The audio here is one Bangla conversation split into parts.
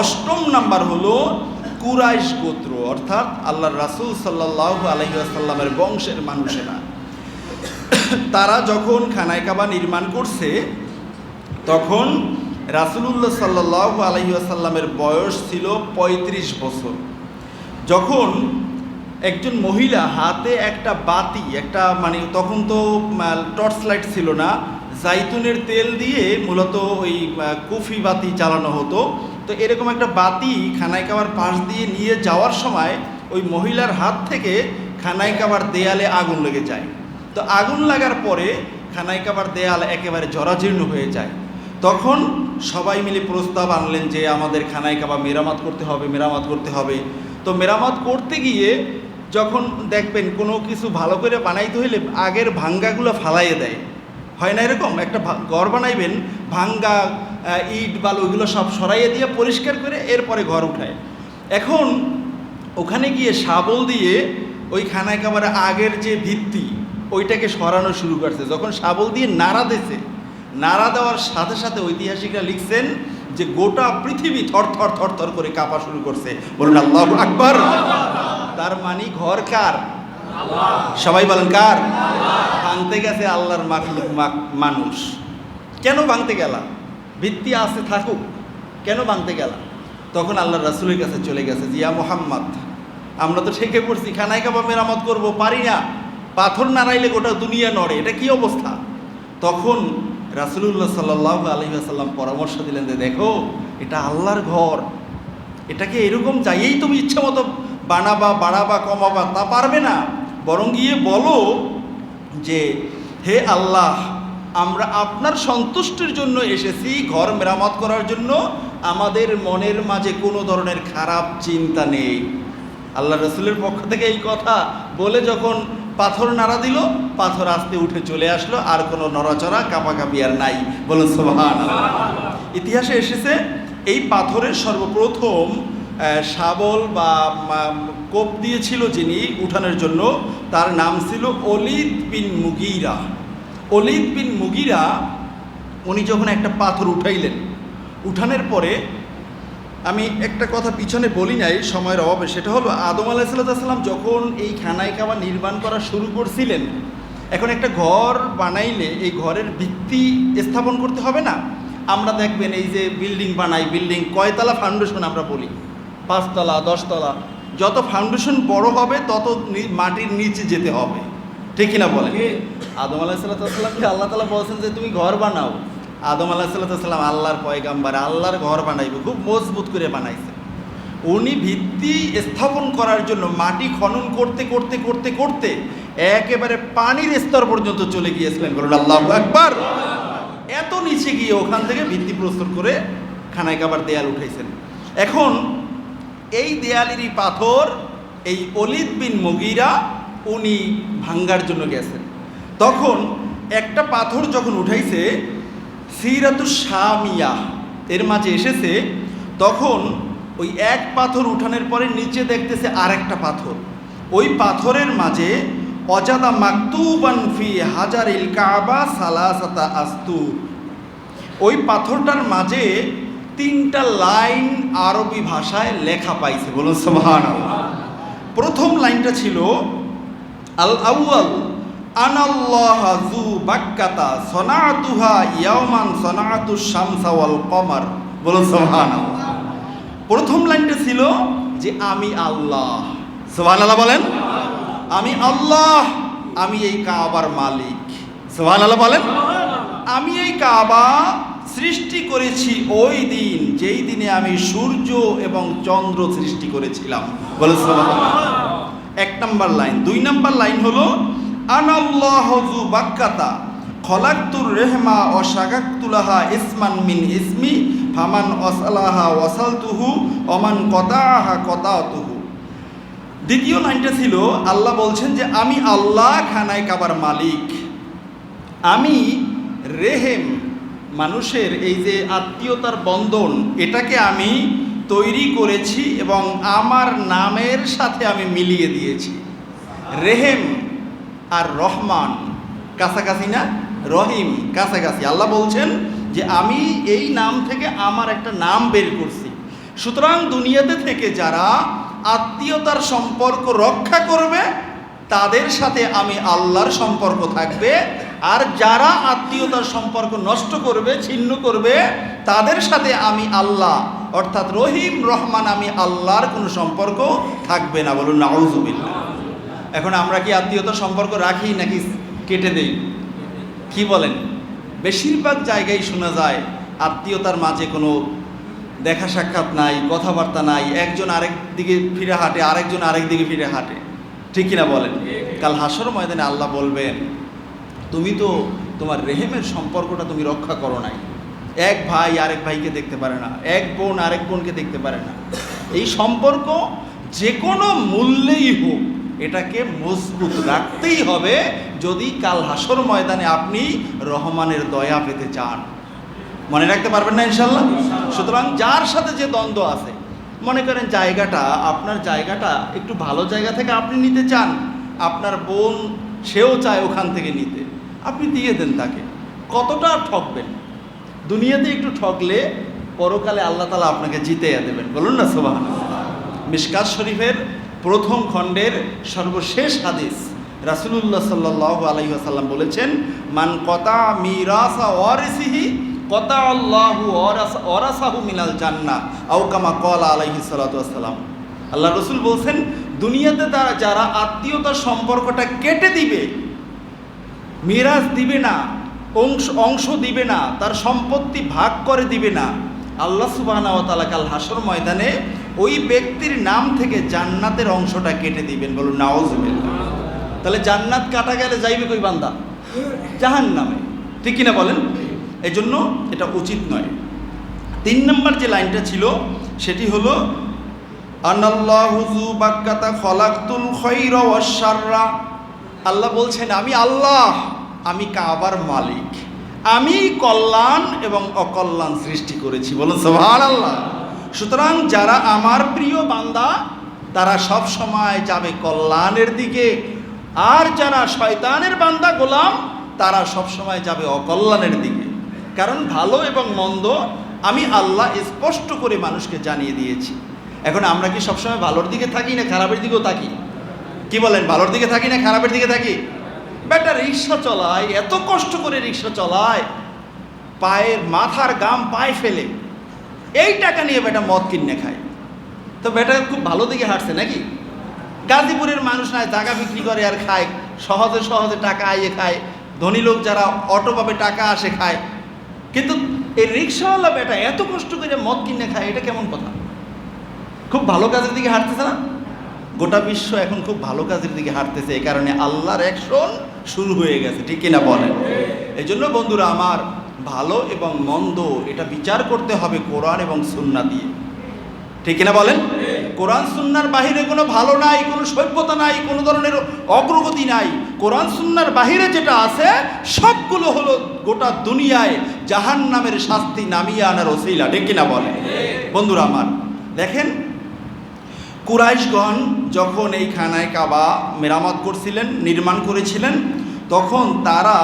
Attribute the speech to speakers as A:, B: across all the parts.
A: অষ্টম নাম্বার হলো কুরাইশ গোত্র, অর্থাৎ আল্লাহ রাসূল সাল্লাহ আলহিহাসাল্লামের বংশের মানুষেরা। তারা যখন খানায় কাবা নির্মাণ করছে, তখন রাসুলুল্লাহ সাল্লাহ আলহিহাসাল্লামের বয়স ছিল ৩৫ বছর। যখন একজন মহিলা হাতে একটা বাতি, একটা মানে তখন তো টর্চ লাইট ছিল না, জাইতুনের তেল দিয়ে মূলত ওই কুফি বাতি চালানো হতো। তো এরকম একটা বাতি খানায় কাবার পাশ দিয়ে নিয়ে যাওয়ার সময় ওই মহিলার হাত থেকে খানায় কাবার দেয়ালে আগুন লেগে যায়। তো আগুন লাগার পরে খানায় কাবার দেয়াল একেবারে জরাজীর্ণ হয়ে যায়। তখন সবাই মিলে প্রস্তাব আনলেন যে আমাদের খানায় কাবা মেরামত করতে হবে, মেরামত করতে হবে। তো মেরামত করতে গিয়ে যখন দেখবেন কোনো কিছু ভালো করে বানাইতে হইলে আগের ভাঙ্গাগুলো ফালাইয়ে দেয়। হয় না এরকম? একটা ঘর বানাইবেন, ভাঙ্গা ইট বালু ওইগুলো সব সরাইয়ে দিয়ে পরিষ্কার করে এরপরে ঘর উঠায়। এখন ওখানে গিয়ে শাবল দিয়ে ওই খানায় কাবার আগের যে ভিত্তি, ওইটাকে সরানো শুরু করছে। যখন শাবল দিয়ে নাড়া দিছে, নাড়া দেওয়ার সাথে সাথে ঐতিহাসিকরা লিখছেন যে গোটা পৃথিবী থর থর থর থর করে কাঁপা শুরু করছে। বলুন, আল্লাহ আকবর! তার মানে ঘর কার? সবাই বলেন, কার? ভাঙতে গেছে আল্লাহর মানুষ। কেন ভাঙতে গেলা? ভিত্তি আছে, থাকুক। কেন ভাঙতে গেলা তখন আল্লাহ রাসুলের কাছে চলে গেছে, জিয়া মোহাম্মদ, আমরা তো ঠেকে পড়ছি, খানায় কাবা মেরামত করব, পারি না। পাথর নাড়াইলে গোটা দুনিয়া নড়ে, এটা কি অবস্থা? তখন রাসুলুল্লাহ সাল্লাহ আলহিহাসাল্লাম পরামর্শ দিলেন যে, দেখো, এটা আল্লাহর ঘর। এটাকে এরকম যাইয়েই তুমি ইচ্ছা মতো বানাবা, বাড়াবা, কমাবা, তা পারবে না। বরং গিয়ে বলো যে, হে আল্লাহ আমরা আপনার সন্তুষ্টির জন্য এসেছি, ঘর মেরামত করার জন্য। আমাদের মনের মাঝে কোনো ধরনের খারাপ চিন্তা নেই। আল্লাহ রসুলের পক্ষ থেকে এই কথা বলে যখন পাথর নাড়া দিল, পাথর আস্তে উঠে চলে আসলো, আর কোনো নড়াচড়া, কাপাকাপি আর নাই। বলুন সোহান ইতিহাসে এসেছে, এই পাথরের সর্বপ্রথম শাবল বা কোপ দিয়েছিল যিনি উঠানের জন্য, তার নাম ছিল অলিদ বিন মুগিরা। অলিদ বিন মুগিরা, উনি যখন একটা পাথর উঠাইলেন, উঠানোর পরে আমি একটা কথা পিছনে বলি নাই, সময়ের অভাবে, সেটা হলো আদম আলাহিসাল্লাম যখন এই খানায় কাবা নির্মাণ করা শুরু করছিলেন, এখন একটা ঘর বানাইলে এই ঘরের ভিত্তি স্থাপন করতে হবে না? আমরা দেখবেন এই যে বিল্ডিং বানাই, বিল্ডিং কয়তলা ফাউন্ডেশন আমরা বলি, পাঁচতলা, দশতলা, যত ফাউন্ডেশন বড় হবে, তত মাটির নিচে যেতে হবে। ঠিক কিনা বলে আদম আলাহিসাল্লামকে আল্লাহ তালা বলছেন যে, তুমি ঘর বানাও। আদম আলাহিসাল্লাম আল্লাহর পয়গাম্বার আল্লাহর ঘর বানাইবে, খুব মজবুত করে বানাইছে। উনি ভিত্তি স্থাপন করার জন্য মাটি খনন করতে করতে করতে করতে একেবারে পানির স্তর পর্যন্ত চলে গিয়েছিলেন। বলুন, আল্লাহ একবার এত নিচে গিয়ে ওখান থেকে ভিত্তি প্রস্তুত করে খানায় কাবার দেয়াল উঠেছেন এখন এই দেয়ালেরই পাথর, এই অলিদ বিন মুগিরা উনি ভাঙ্গার জন্য গেছেন। তখন একটা পাথর যখন উঠাইছে সিরাতু শামিয়া, এর মাঝে এসেছে, তখন ওই এক পাথর উঠানোর পরে নিচে দেখতেছে আরেকটা পাথর। ওই পাথরের মাঝে অজাদা মাকতুবান ফি হাজার ইল কাবা সালাসাতা আস্তু। ওই পাথরটার মাঝে তিনটা লাইন আরবি ভাষায় লেখা পাইছে, বলুন সোহান প্রথম লাইনটা ছিল, আল আউয়াল আনাল্লাহ জু বাক্কাতা সনাতুহা ইয়াওমান সনাতু শামসা ওয়াল কমার। বলুন সোহান প্রথম লাইনটা ছিল যে আমি আল্লাহ। সোহান আল্লাহ বলেন? আমি আল্লাহ, আমি এই কাবার মালিক। সোহান আল্লাহ বলেন? আমি এই কাবা সৃষ্টি করেছি ওই দিন, যেই দিনে আমি সূর্য এবং চন্দ্র সৃষ্টি করেছিলাম। বলে সুবহানাল্লাহ। এক নাম্বার লাইন। দুই নাম্বার লাইন হলো আনাল্লাহজু বাক্কাতা, খলাক্তুর রেহমা ও শাকাক্তুলাহা ইসমান মিন ইসমি, ফামান অসালাহা ওয়াসালতুহু অমান কতাহা কতাতুহু দ্বিতীয় লাইনটা ছিল, আল্লাহ বলছেন যে, আমি আল্লাহ খানায় কাবার মালিক। আমি রেহেম, মানুষের এই যে আত্মীয়তার বন্ধন, এটাকে আমি তৈরি করেছি এবং আমার নামের সাথে আমি মিলিয়ে দিয়েছি। রেহেম আর রহমান, কাছাকাছি না? রহিম, কাছাকাছি। আল্লাহ বলছেন যে, আমি এই নাম থেকে আমার একটা নাম বের করছি। সুতরাং দুনিয়াতে থেকে যারা আত্মীয়তার সম্পর্ক রক্ষা করবে, তাদের সাথে আমি আল্লাহর সম্পর্ক থাকবে। আর যারা আত্মীয়তার সম্পর্ক নষ্ট করবে, ছিন্ন করবে, তাদের সাথে আমি আল্লাহ, অর্থাৎ রহিম, রহমান, আমি আল্লাহর কোনো সম্পর্ক থাকবে না। বলুন, নাউজুবিল্লাহ। এখন আমরা কি আত্মীয়তার সম্পর্ক রাখি নাকি কেটে দেই? কি বলেন? বেশিরভাগ জায়গায় শোনা যায়, আত্মীয়তার মাঝে কোনো দেখা সাক্ষাৎ নাই, কথাবার্তা নাই, একজন আরেক দিকে ফিরে হাঁটে, আরেকজন আরেক দিকে ফিরে হাঁটে। ঠিক কিনা বলেন? কাল হাসর ময়দানে আল্লাহ বলবেন, তুমি তো তোমার রেহেমের সম্পর্কটা তুমি রক্ষা করো নাই। এক ভাই আরেক ভাইকে দেখতে পারে না, এক বোন আরেক বোনকে দেখতে পারে না। এই সম্পর্ক যে কোনো মূল্যেই হোক এটাকে মজবুত রাখতেই হবে যদি কাল হাসর ময়দানে আপনি রহমানের দয়া পেতে চান। মনে রাখতে পারবেন না ইনশাল্লাহ সুতরাং যার সাথে যে দ্বন্দ্ব আছে, মনে করেন জায়গাটা, আপনার জায়গাটা একটু ভালো জায়গা থেকে আপনি নিতে চান, আপনার বোন সেও চায় ওখান থেকে নিতে। আপনি দিয়ে দেন তাকে। কতটা ঠকবেন? দুনিয়াতে একটু ঠকলে পরকালে আল্লাহ তালা আপনাকে জিতেয়া দেবেন। বলুন না সোবাহ মিশকাত শরীফের প্রথম খণ্ডের সর্বশেষ হাদিস। রাসুলুল্লাহ সাল্লাহ আলহিহাসাল্লাম বলেছেন, মান কতা মিরাসা ওয়ারিসিহি, কতা আল্লাহু অরাসাহু মিনাল জান্না আউকামা কলা আলাইহি সাল্লাম আল্লাহ রসুল বলছেন, দুনিয়াতে তারা, যারা আত্মীয়তার সম্পর্কটা কেটে দিবে, মিরাজ দিবে না, অংশ অংশ দিবে না, তার সম্পত্তি ভাগ করে দিবে না। আল্লাহ সুবাহ কাল হাসর ময়দানে ওই ব্যক্তির নাম থেকে জান্নাতের অংশটা কেটে দিবেন বলুন নাওজবিল্লা তাহলে জান্নাত কাটা গেলে যাইবে কই বান্দা? জাহান নামে ঠিক কিনা বলেন? এই জন্য এটা উচিত নয়। তিন নম্বর যে লাইনটা ছিল, সেটি হলো আল্লাহ বলছেন, আমি আল্লাহ, আমি কাবার মালিক। আমি কল্যাণ এবং অকল্যাণ সৃষ্টি করেছি। বলুন সোহান আল্লাহ সুতরাং যারা আমার প্রিয় বান্দা, তারা সব সময় যাবে কল্যাণের দিকে। আর যারা শয়তানের বান্দা গোলাম, তারা সব সময় যাবে অকল্যাণের দিকে। কারণ ভালো এবং মন্দ আমি আল্লাহ স্পষ্ট করে মানুষকে জানিয়ে দিয়েছি। এখন আমরা কি সবসময় ভালোর দিকে থাকি না খারাপের দিকেও থাকি? কি বলেন, ভালোর দিকে থাকি না খারাপের দিকে থাকি? বেটা, রিক্সা চলায়, এত কষ্ট করে রিক্সা চলায়, পায়ের মাথার গাম পায়ে ফেলে। এই টাকা নিয়ে বেটা মদ কিনে খায়। তো বেটা খুব ভালো দিকে হাঁটছে নাকি? গাজীপুরের মানুষ নাই জায়গা বিক্রি করে আর খায়, সহজে সহজে টাকা আইয়ে খায়, ধনী লোক যারা অটো পাবে টাকা আসে খায়। কিন্তু এই রিক্সাওয়ালা বেটা এত কষ্ট করে মদ কিনে খায়, এটা কেমন কথা? খুব ভালো কাজের দিকে হাঁটতেছে না? গোটা বিশ্ব এখন খুব ভালো কাজের দিকে হাঁটতেছে, এই কারণে আল্লাহর অ্যাকশন শুরু হয়ে গেছে, ঠিক কিনা বলেন? এই জন্য বন্ধুরা, আমার ভালো এবং মন্দ, এটা বিচার করতে হবে কোরআন এবং সুন্না দিয়ে। ঠিক কিনা বলেন? কোরআন সুন্নার বাহিরে কোনো ভালো নাই, কোনো সভ্যতা নাই, কোনো ধরনের অগ্রগতি নাই। কোরআন সুন্নার বাহিরে যেটা আছে, সবগুলো হলো গোটা দুনিয়ায় জাহান নামের শাস্তি নামিয়ে আনার ওসিলা, ঠিক কিনা বলে বন্ধুরা আমার, দেখেন, কুরাইশগণ যখন এই খানায় কাবা মেরামত করছিলেন, নির্মাণ করেছিলেন, তখন তারা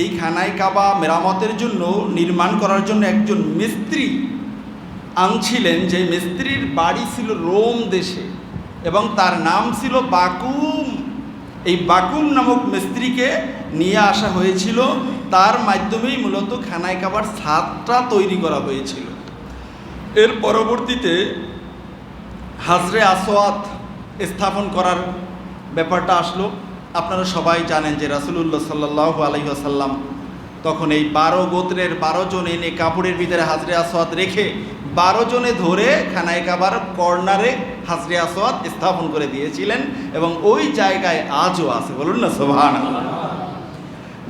A: এই খানায় কাবা মেরামতের জন্য নির্মাণ করার জন্য একজন মিস্ত্রি আনছিলেন। যে মিস্ত্রির বাড়ি ছিল রোম দেশে এবং তার নাম ছিল বাকুম। এই বাকুম নামক মিস্ত্রিকে নিয়ে আসা হয়েছিল। তার মাধ্যমেই মূলত খানায় কাবার ছাদটা তৈরি করা হয়েছিল। এর পরবর্তীতে হাজরে আসোয়াত স্থাপন করার ব্যাপারটা আসলো। আপনারা সবাই জানেন যে রাসুলুল্লাহ সাল্লাহ আলহিহাসাল্লাম তখন এই বারো গোত্রের বারো জন এনে কাপড়ের ভিতরে হাজরে আসোয়াত রেখে বারো জনে ধরে খানায় কাবার কর্নারে হাজরে আসোয়াত স্থাপন করে দিয়েছিলেন এবং ওই জায়গায় আজও আছে। বলুন না সোভান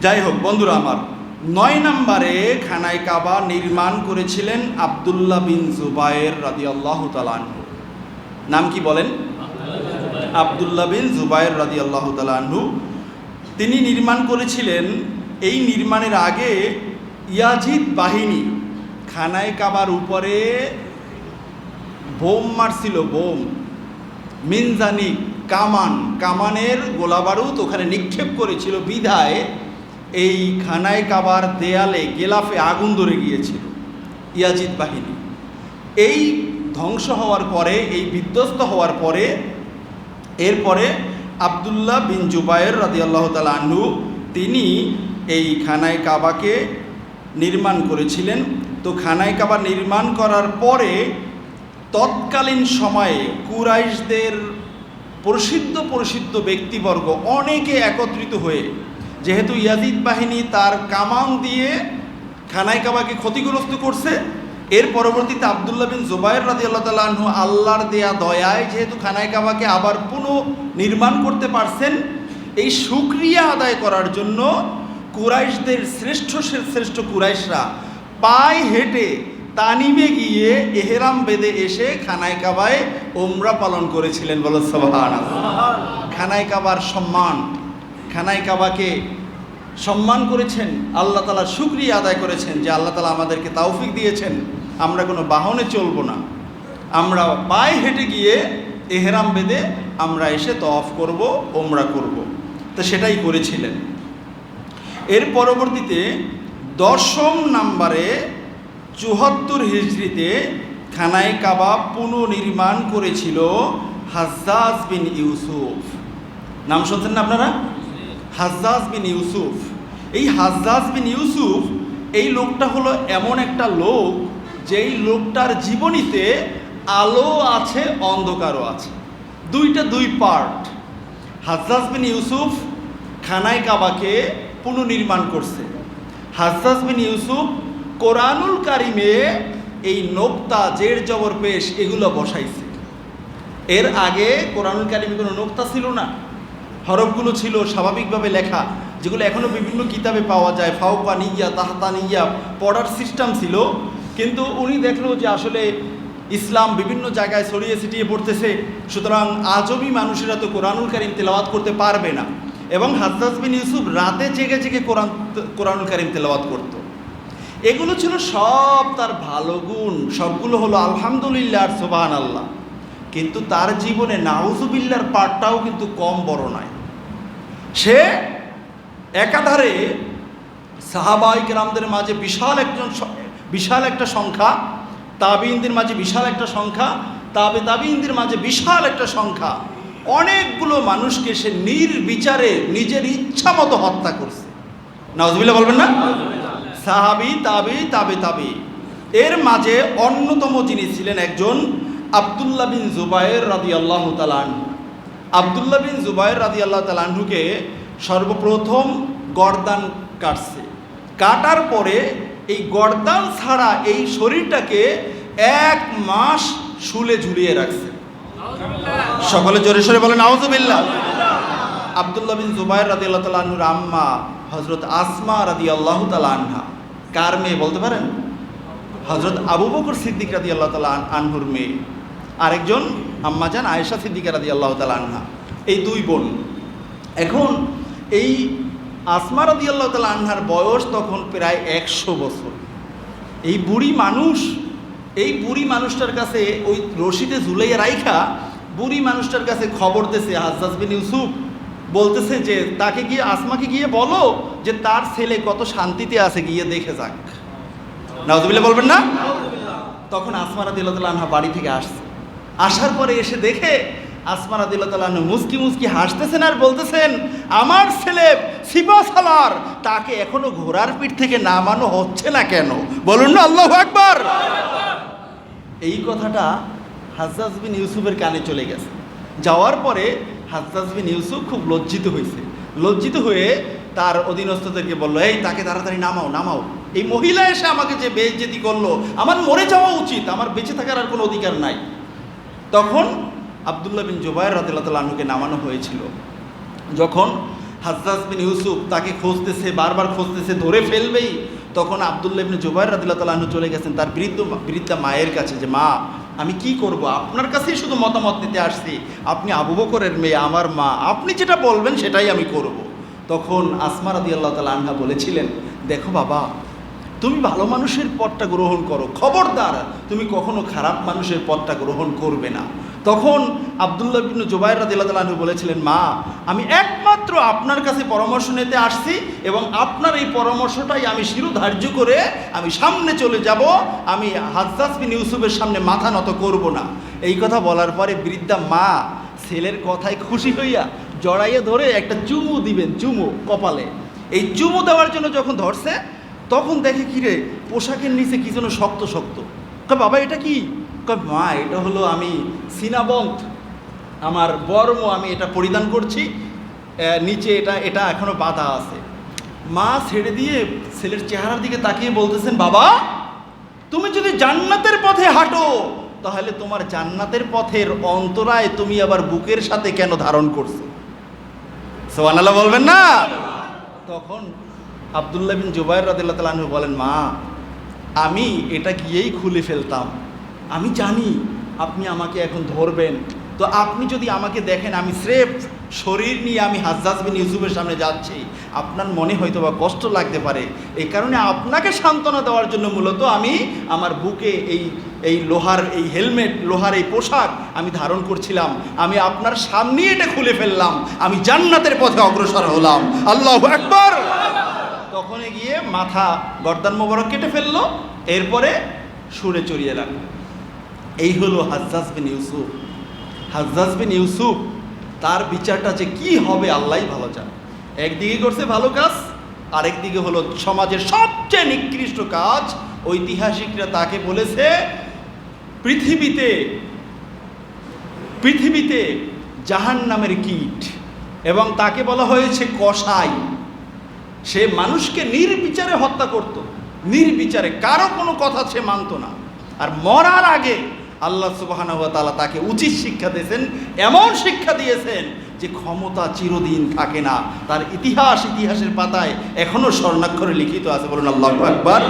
A: যাই হোক, বন্ধুরা আমার, নয় নম্বরে খানায় কাবা নির্মাণ করেছিলেন আবদুল্লাহ বিন জুবায়ের রাদি আল্লাহ নাম কি বলেন? আবদুল্লাহ বিন জুবায়ের রাদি আল্লাহ তালাহু তিনি নির্মাণ করেছিলেন এই নির্মাণের আগে ইয়াজিদ বাহিনী খানায় কাবার উপরে বোম মারছিল, বোম। মিনজানি কামান, কামানের গোলাবারুদ ওখানে নিক্ষেপ করেছিল, বিধায় এই খানায় কাবার দেয়ালে গেলাফে আগুন ধরে গিয়েছিল ইয়াজিদ বাহিনী। এই ধ্বংস হওয়ার পরে, এই বিধ্বস্ত হওয়ার পরে এরপরে আবদুল্লাহ বিন জুবায়ের রাদিয়াল্লাহ তালা আনহু, তিনি এই খানায় কাবাকে নির্মাণ করেছিলেন। তো খানায় কাবা নির্মাণ করার পরে তৎকালীন সময়ে কুরাইশদের প্রসিদ্ধ প্রসিদ্ধ ব্যক্তিবর্গ অনেকে একত্রিত হয়ে, যেহেতু ইয়াজিদ বাহিনী তার কামান দিয়ে খানায় কাবাকে ক্ষতিগ্রস্ত করছে এর পরবর্তীতে আবদুল্লাহ বিন জুবাইর রাজি আল্লাহ তালু আল্লাহর দেয়া দয়ায় যেহেতু খানায় কাবাকে আবার পুনঃ নির্মাণ করতে পারছেন এই সুক্রিয়া আদায় করার জন্য কুরাইশদের শ্রেষ্ঠ শ্রেষ্ঠ কুরাইশরা পায়ে হেঁটে তানিমে গিয়ে এহেরাম বেদে এসে খানায় কাবায় ওমরা পালন করেছিলেন বলো খানায় কাবার সম্মান খানায় কাবাকে সম্মান করেছেন আল্লাহ তালা শুক্রিয়া আদায় করেছেন যে আল্লাহ তালা আমাদেরকে তাওফিক দিয়েছেন। আমরা কোনো বাহনে চলবো না। আমরা পায়ে হেঁটে গিয়ে এহেরাম বেঁধে আমরা এসে তফ করব, ওমরা করব। তো সেটাই করেছিলেন। এর পরবর্তীতে দশম নাম্বারে চুহাত্তর হিজড়িতে খানায় কাবা পুনর্নির্মাণ করেছিল হাজ্জাজ বিন ইউসুফ। নাম শুনছেন না আপনারা? হাজ্জাজ বিন ইউসুফ। এই হাজ্জাজ বিন ইউসুফ, এই লোকটা হলো এমন একটা লোক যেই লোকটার জীবনীতে আলো আছে, অন্ধকারও আছে। দুইটা দুই পার্ট হাজ্জাজ বিন ইউসুফ খানায় কাবাকে পুনর্নির্মাণ করছে। হাজ্জাজ বিন ইউসুফ কোরআনুল কারিমে এই নোক্তা, জের, জবর, পেশ এগুলো বসাইছে। এর আগে কোরআনুল কারিমে কোনো নোক্তা ছিল না। হরফগুলো ছিল স্বাভাবিকভাবে লেখা, যেগুলো এখনও বিভিন্ন কিতাবে পাওয়া যায়। ফাউকা নিয়া তাহাতা নিয়া পড়ার সিস্টেম ছিল। কিন্তু উনি দেখল যে আসলে ইসলাম বিভিন্ন জায়গায় ছড়িয়ে ছিটিয়ে পড়তেছে, সুতরাং আজবি মানুষেরা তো কোরআনুল কারিম তেলাওয়াত করতে পারবে না। এবং হাজরাজ বিন ইউসুফ রাতে জেগে জেগে কোরআন, কোরআনুল কারিম তেলাওয়াত করত। এগুলো ছিল সব তার ভালো গুণ, সবগুলো হলো আলহামদুলিল্লাহ আর সোবাহান আল্লাহ কিন্তু তার জীবনে নাউজুবিল্লার পার্টটাও কিন্তু কম বড় নয়। সে একাধারে সাহাবাহিক রামদের মাঝে বিশাল একজন বিশাল একটা সংখ্যা তাবিনদের মাঝে বিশাল একটা সংখ্যা, তাবে তাবিনদের মাঝে বিশাল একটা সংখ্যা। অনেকগুলো মানুষকে সে নির্বিচারে নিজের ইচ্ছা মতো হত্যা করছে। নাউজুবিল্লাহ বলবেন না? সাহাবি, তাবি, তাবে, তাবি। এর মাঝে অন্যতম যিনি ছিলেন একজন আবদুল্লাহ বিন জুবায়ের রাদি আল্লাহ তালান আবদুল্লাহ বিন জুবায়ের রাদি আল্লাহ তালানহুকে সর্বপ্রথম গরদান কাটছে। কাটার পরে এই গরদান ছাড়া এই শরীরটাকে এক মাস শুলে ঝুলিয়ে রাখছে। সকলে জোরে সরে বলেন আউজুবিল্লাহ আবদুল্লাহ বিন জুবাইর রাদি আল্লাহ তালাহুর আম্মা হজরত আসমা রাদি আল্লাহ আনহা। কার মেয়ে বলতে পারেন? হজরত আবু বকর সিদ্দিক রাদি আল্লাহ তালা আনহুর মেয়ে। আরেকজন আম্মা যান আয়েশা সিদ্দিকা রাদি আল্লাহ তালা আনহা। এই দুই বোন। এখন এই আসমা আল্লাহ তালা আনহার বয়স তখন প্রায় একশো বছর। এই বুড়ি মানুষ, এই বুড়ি মানুষটার কাছে ওই রশিদে ঝুলাইয়া রাইখা বুড়ি মানুষটার কাছে খবর দিতেছে হাজ্জাজ বিন ইউসুফ বলতেছে যে, তাকে গিয়ে, আসমাকে গিয়ে বলো যে তার ছেলে কত শান্তিতে আছে, গিয়ে দেখে যাক। নাউজুবিল্লাহ বলবেন না? তখন আসমা রাদিল্লাহ আনহা বাড়ি থেকে আসছে। আসার পরে এসে দেখে আসমা রাদিল্লাহ আনহু মুসকি মুসকি হাসতেছেন আর বলতেছেন, আমার ছেলে সিপা সালার। তাকে এখনও ঘোড়ার পিঠ থেকে নামানো হচ্ছে না কেন? বলুন না আল্লাহ আকবার। এই কথাটা হাজ্জাজ বিন ইউসুফের কানে চলে গেছে। যাওয়ার পরে হাজ্জাজ বিন ইউসুফ খুব লজ্জিত হয়েছে। লজ্জিত হয়ে তার অধীনস্থদেরকে বলল, এই, তাকে তাড়াতাড়ি নামাও নামাও। এই মহিলা এসে আমাকে যে বেজ্জেতি করল, আমার মরে যাওয়া উচিত, আমার বেঁচে থাকার আর কোনো অধিকার নাই। তখন আবদুল্লাহ বিন জুবাইর রাদিল্লাহ তালুকে নামানো হয়েছিল। যখন হাজ্জাজ বিন ইউসুফ তাকে খুঁজতেছে, বারবার খুঁজতেছে, ধরে ফেলবেই। তখন আবদুল্লাহ বিন জুবাইর রাদিল্লাহ তালাহু চলে গেছেন তার বৃদ্ধ, বৃদ্ধা মায়ের কাছে যে, মা, আমি কি করব? আপনার কাছেই শুধু মতামত নিতে আসছি। আপনি আবু বকরের মেয়ে, আমার মা। আপনি যেটা বলবেন সেটাই আমি করব। তখন আসমা রাদি আল্লাহ তালা আনহা বলেছিলেন, দেখো বাবা, তুমি ভালো মানুষের পথটা গ্রহণ করো। খবরদার, তুমি কখনো খারাপ মানুষের পথটা গ্রহণ করবে না। তখন আবদুল্লাহ বিন জুবাইর রাদিল্লাহু বলেছিলেন, মা, আমি একমাত্র আপনার কাছে পরামর্শ নিতে আসছি এবং আপনার এই পরামর্শটাই আমি শিরোধার্য করে আমি সামনে চলে যাব। আমি হাজ্জাজ বিন ইউসুফের সামনে মাথা নত করব না। এই কথা বলার পরে বৃদ্ধা, মা, ছেলের কথায় খুশি হইয়া জড়াইয়ে ধরে একটা চুমু দিবেন, চুমু কপালে। এই চুমু দেওয়ার জন্য যখন ধরছে, তখন দেখে, কিরে, পোশাকের নিচে কি যেন শক্ত শক্ত? বাবা, এটা কি? মা, এটা হলো আমি সিনাবন্ত আমার বর্ম আমি এটা পরিধান করছি নিচে এটা এটা এখনও বাধা আছে। মা ছেড়ে দিয়ে ছেলের চেহারার দিকে তাকিয়ে বলতেছেন, বাবা, তুমি যদি জান্নাতের পথে হাঁটো, তাহলে তোমার জান্নাতের পথের অন্তরায় তুমি আবার বুকের সাথে কেন ধারণ করছ? সোয়ানাল্লাহ বলবেন না। তখন আবদুল্লাহ বিন জুবাইর রাদিল্লাহ তালাহু বলেন, মা, আমি এটা গিয়েই খুলে ফেলতাম। আমি জানি আপনি আমাকে এখন ধরবেন। তো আপনি যদি আমাকে দেখেন, আমি স্রেফ শরীর নিয়ে আমি হাজ্জাজ বিন ইউসুফের সামনে যাচ্ছি, আপনার মনে হয়তো বা কষ্ট লাগতে পারে। এই কারণে আপনাকে সান্ত্বনা দেওয়ার জন্য মূলত আমি আমার বুকে এই এই লোহার, এই হেলমেট, লোহার এই পোশাক আমি ধারণ করছিলাম। আমি আপনার সামনেই এটা খুলে ফেললাম। আমি জান্নাতের পথে অগ্রসর হলাম। আল্লাহ একবার তখন গিয়ে মাথা গর্দান মোবারক কেটে ফেলল, এরপরে সুরে চড়িয়ে লাগল এই হলো হাজ্জাজ বিন ইউসুফ। হাজ্জাজ বিন ইউসুফ, তার বিচারটা যে কি হবে আল্লাহই ভালো জানে। একদিকে করছে ভালো কাজ, আরেকদিকে হলো সমাজের সবচেয়ে নিকৃষ্ট কাজ, ঐতিহাসিকরা তাকে বলেছে, পৃথিবীতে পৃথিবীতে জাহান নামের কীট, এবং তাকে বলা হয়েছে কসাই। সে মানুষকে নির্বিচারে হত্যা করত। নির্বিচারে, কারও কোনো কথা সে মানতো না। আর মরার আগে আল্লাহ সুবাহ তাকে উচিত শিক্ষা দিয়েছেন, এমন শিক্ষা দিয়েছেন যে ক্ষমতা চিরদিন থাকে না। তার ইতিহাস ইতিহাসের পাতায় এখনও স্বর্ণাক্ষরে লিখিত আছে। বলুন আল্লাহ একবার